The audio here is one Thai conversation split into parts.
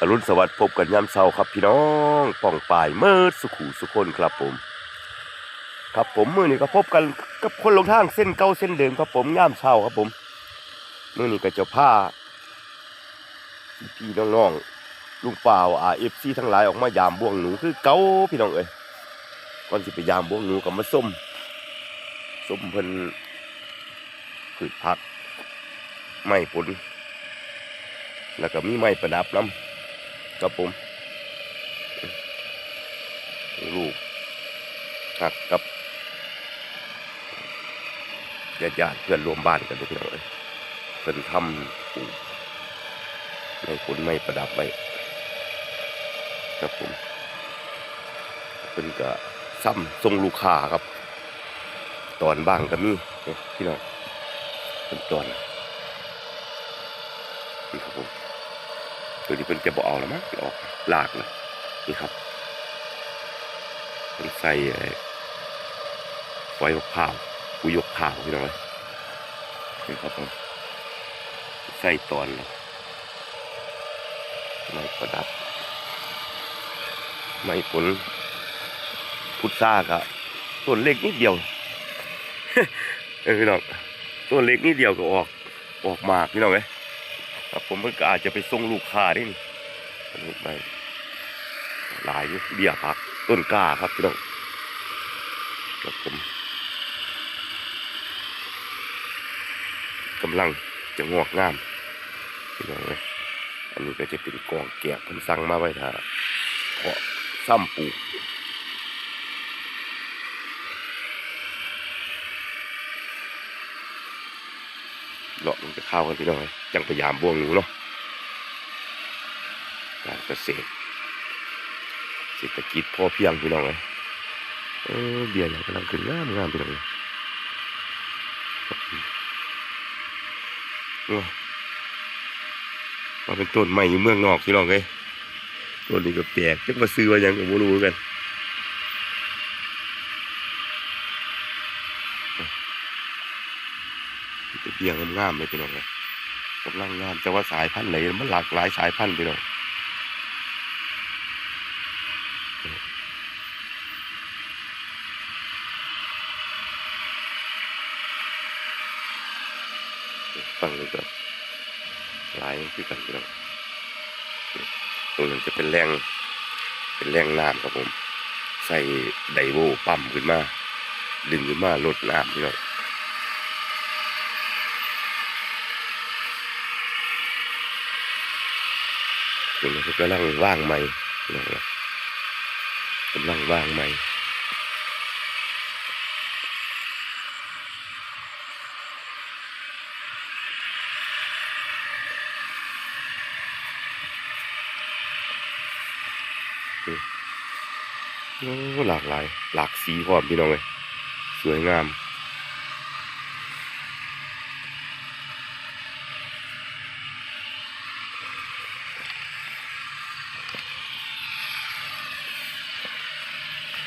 อรุณสวัสดิ์พบกันยามเช้าครับพี่น้องป่องป่ายเมิดสุขูสุคนครับผม ครับผมมื้อนี้ก็พบกันกับคนลงทางเส้นเก่าเส้นเดิมครับผมยามเช้าครับผมมื้อนี้ก็จะพาพี่น้องๆลุงเปล่า RFC ทั้งหลายออกมายามบ่วงหนูคือเก่าพี่น้องเอ้ยก่อนสิไปยามบ่วงหนูก็มาส้มส้มเพิ่นพืชผัก ไม้ผลแล้วก็มีไม้ประดับน้ำ ครับผมลูกหักกับญาติญาติเพื่อนรวมบ้านกันทุกอย่างเลยเพิ่นทำปลูกไม้ผลไม้ประดับไว้ครับผมเพิ่นก็ซ้ำทรงลูกค้าครับ ตอนบ้างก็มีเนี่ยพี่น้องเป็นตอนนี่ครับผม ตัวนี้เป็นจะบอเอาแล้วมั้งออกลากเลยนี่ครับเป็นใส่ไฟยกผ้าวกูยกผ้าวพี่น้อยนี่ครับผมใส่ตอนเลยไม้ประดับ ไม้ผลพุทธากะต้นเล็กนิดเดียวเออพี่น้องต้นเล็กนิดเดียวก็ออกออกหมากพี่น้องเอ้ย ครับผมก็อาจจะไปส่งลูกค้าได้นี่ไปหลายเบี้ยผัก ต้นกล้าครับพี่น้องครับผมกำลังจะงอกงามพี่น้องเลยอันนี้ก็จะเป็นกองแกะเพิ่สั่งมาไว้ถ้าเพาะซ้ำปลูก เลาะมันจะเข้ากันพี่น้องเลยจังพยายามบ่วงหนูเนาะการเกษตรเศรษฐกิจพ่อเพียงพี่น้องเลยเออเบียร์อย่างกำลังขึ้นงามงามพี่น้องเลยโอ้ยมาเป็นต้นใหม่อยู่เมืองนอกพี่น้องเลยต้นนี้ก็แปลกจะมาซื้อว่ายังก็ไม่รู้กัน เป็นเบียร์งามๆเลยพี่น้องเลยกำลังงามแต่ว่าสายพันธุ์ไหนมันหลากหลายสายพันธุ์พี่น้องฟังเลยก็หลายคือกันพี่น้องตรงนั้นจะเป็นแรงเป็นแรงน้ำครับผม ใส่ไดโวปั๊มขึ้นมา ดึงขึ้นมาลดน้ำพี่น้องตรง นั้นกำลังว่างใหม่พี่น้องนะกำลังว่างใหม่โอ้หลากหลาย หลากสีพร้อมพี่น้องเลยสวยงาม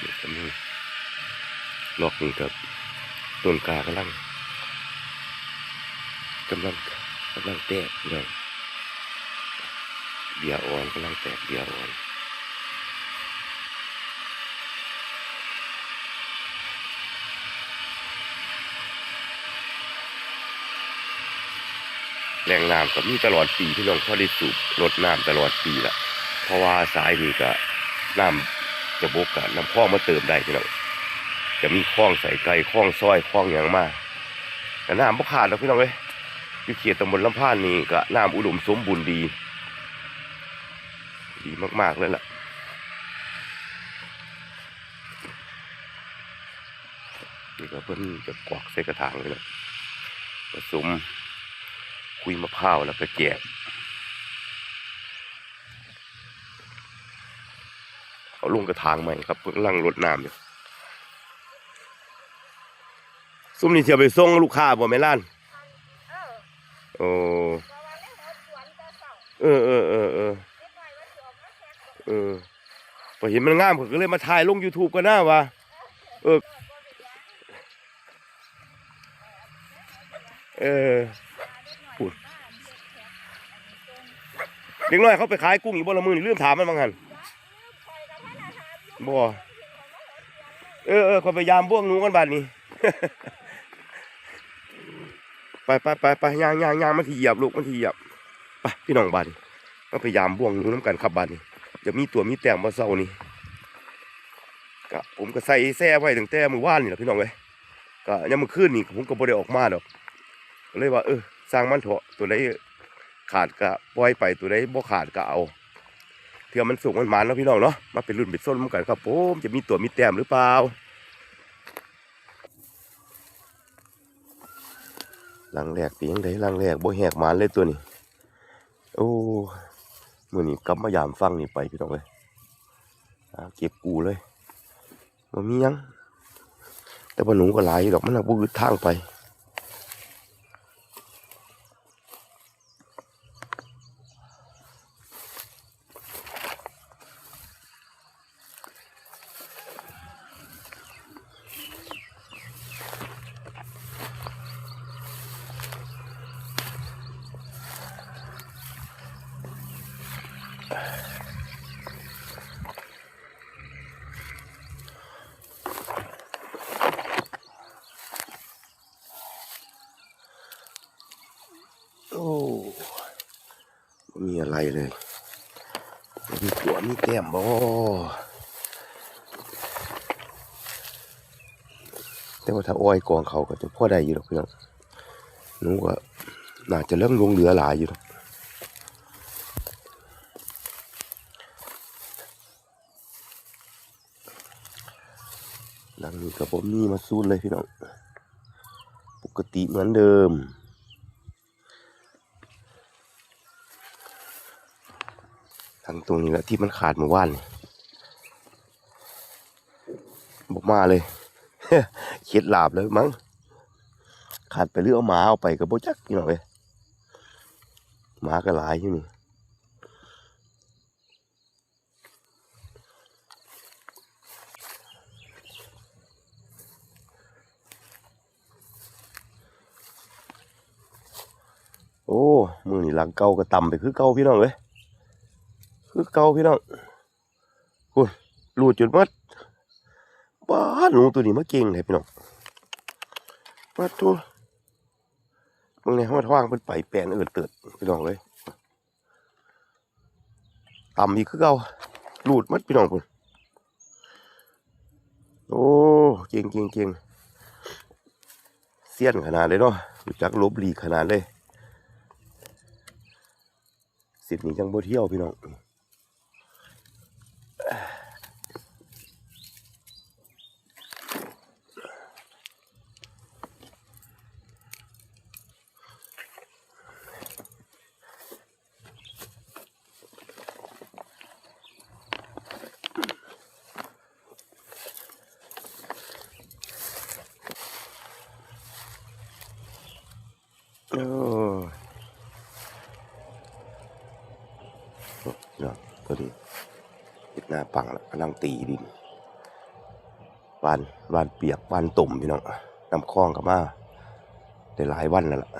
นี่ก็มี ลอกนี่กับต้นกากำลังกำลังกำลังแตกพี่น้องเบียร์อ่อนกำลังแตกเบียร์อ่อนแรงน้ำก็มีตลอดปีที่น้องพอได้สูบรดน้ำตลอดปีละเพราะว่าสายนี้ก็น้ำจะบกกับน้ำคลอมาเติมได้พี่น้อง จะมีคลองใส่ไก่คลองซอยคลองอย่างมากแต่น้ำบ่ขาดหรอกพี่น้องเอ้ยอยู่เขตตำบลลำพานนี่ก็น้ำอุดมสมบูรณ์ดี ดีมากๆเลยล่ะนี่ก็เพิ่นจะกวากใส่กระถางเลยนะผสมคุยมะพร้าวแล้วก็แกะเอาลงกระถางใหม่ครับเพิ่งลังรดน้ำอยู่ ซุ่มนี่เที่ยวไปส่งลูกค้าบ่แม่ล้านเออโอ้เพราะว่าเล่นรถสวนแต่เสาเออเออเออเออเล็กน้อยว่าสิออกมาแข่งเออพอเห็นมันงามผมก็เลยมาถ่ายลง YouTube ก็น่าว่าเออเออพูดเด็กน้อยเขาไปขายกุ้งอีกบ่ละมือนี่ลืมถามมันบางหันคอยกับพระนาถามอยู่บ่เออเออเขาไปยามบ่วงหนูกันบาดนี้ ไปไปไปไปย่างย่างย่างมันทีเหยียบลูกมันทีเหยียบไปพี่น้องบานี้ก็พยายามบ่วงนูน้ำกันครับบาดนี้จะมีตัวมีแต้มมาเศร้านี่กะผมก็ใส่แซ่ไว้ตั้งแต่มือวานนี่แหละพี่น้องเอ้ยก็ยังมื้อคืนนี่ผมก็บ่ได้ออกมาดอกก็เลยว่าเออสร้างมันเถอะตัวใดขาดก็ปล่อยไปตัวใดบ่ขาดก็เอาเถื่อมันสุกมันหมานเนาะพี่น้องเนาะมาเป็นรุ่นเป็นส้นกันครับผมจะมีตัวมีแต้มหรือเปล่า ลังแรกเปียังไงหลังแรกบ่แหกมานเลยตัวนี้ โอ้มือนี่กลับมายามฟังนี่ไปพี่น้องเลยเก็บกูเลยมันมียัง แต่ว่าหนูก็หลายดอกมันเอาบืดทางไป โอ้ไม่มีอะไรเลยมีตัวมีแต้มบ่แต่ว่าถ้าอ้อยกองเขาก็จะพ่อได้อยู่หรอกพี่น้องหนูก็น่าจะเริ่มลงเหลือหลายอยู่หรอกหลังนี้ก็บ่มีมาซูนเลยพี่น้อง ปกติเหมือนเดิม ทางตรงนี้แหละที่มันขาดเมื่อวานนี่บอกมาเลยเข็ดหลาบเลยมั้งขาดไปเรือเอาหมาเอาไปกับโบจักพี่น้องเลยหมาก็หลายอยู่นี่โอ้ มือนี่หลังเก่าก็ต่ำไปคือเก่าพี่น้องเลย คือเก่าพี่น้องคุณรูดจุดมัดบ้าหนูตัวนี้มาเก่งเลยพี่น้องมาตัวมึงเนี่ยมาทว่างเป็นไปแปลนเอิดเติดพี่น้องเลยต่ำอีกคือเก่ารูดมัดพี่น้องคุณโอ้เก่งเก่งเก่งเสี้ยนขนาดเลยเนาะรู้จักลบหลีขนาดเลยสิทธิ์นี้จังบ่เที่ยวพี่น้อง โอ้เนาะตัวนี้เห็ดหน้าปังแล้วกำลังตีดินวานวานเปียกวานตุ่มพี่น้องน้ำคลองก็มาได้หลายวันแล้วล่ะ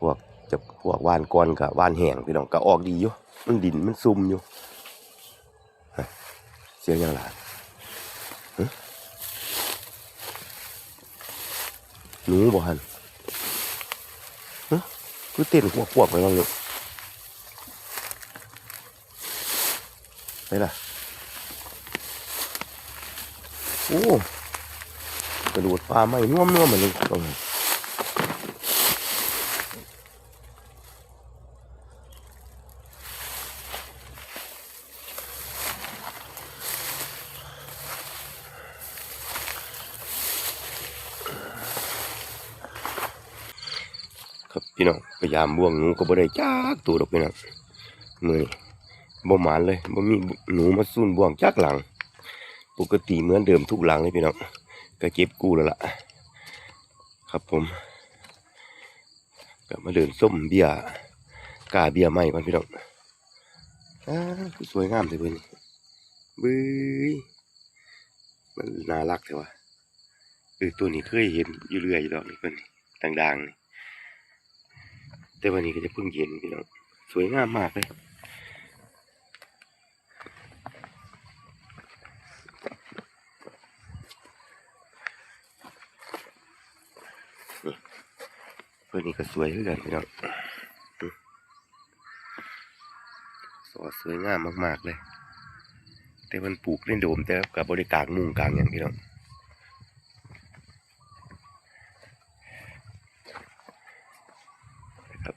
พวกจะพวกวานก้อนกับวานแห้งพี่น้องก็ออกดีอยู่มันดินมันซุ่มอยู่เสียงยังไงหนูบ่ฮัน คือเต้นพวกพวกๆไปบ้างเลยไปล่ะโอ้กระโดดปลาไม่น่วมน่วมเหมือนเลยตรงนี้ครับพี่น้อง ยามบ่วงหนูก็บ่ได้จักตัวดอกพี่น้องมือบ่หมานเลยบ่มีหนูมาซุ่นบ่วงจักหลัง ปกติเหมือนเดิมทุกหลังเลยพี่น้องก็เก็บกู้แล้วล่ะ ครับผมก็มาเดินส้มเบียร์กาเบียร์ใหม่ก่อนพี่น้องอ้าสวยงามเลยเพื่อนบื้ยมันน่ารักแต่ว่าเออตัวนี้เคยเห็นอยู่เรื่อยอยู่ดอกนี่เพื่อนนี่ด่างๆนี่ แต่วันนี้ก็จะเพิ่งเห็นพี่น้องสวยงามมากเลยเพื่อนนี่ก็สวยขึ้นกันพี่น้องสอสวยงามมาก ๆ เลย แต่มันปลูกเล่นโดมแต่กับบริกางมุงกลางอย่างพี่น้องนะครับ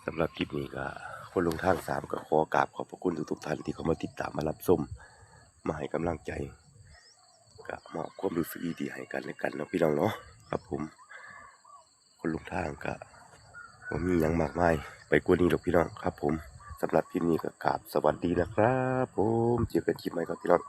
สำหรับคลิปนี้ก็คนลงทางสามก็ขอกราบขอบพระคุณทุกๆท่านที่เข้ามาติดตามมารับชมมาให้กำลังใจก็มอบความรู้สึกดีๆให้กันและกันเนาะพี่น้องเนาะครับผม คนลงทางก็ว่ามีอย่างมากมายไปกว่านี้หรอกพี่น้องครับ ผมสำหรับคลิปนี้ก็กราบสวัสดีนะครับ ผมเจอกันคลิปใหม่ครับพี่น้อง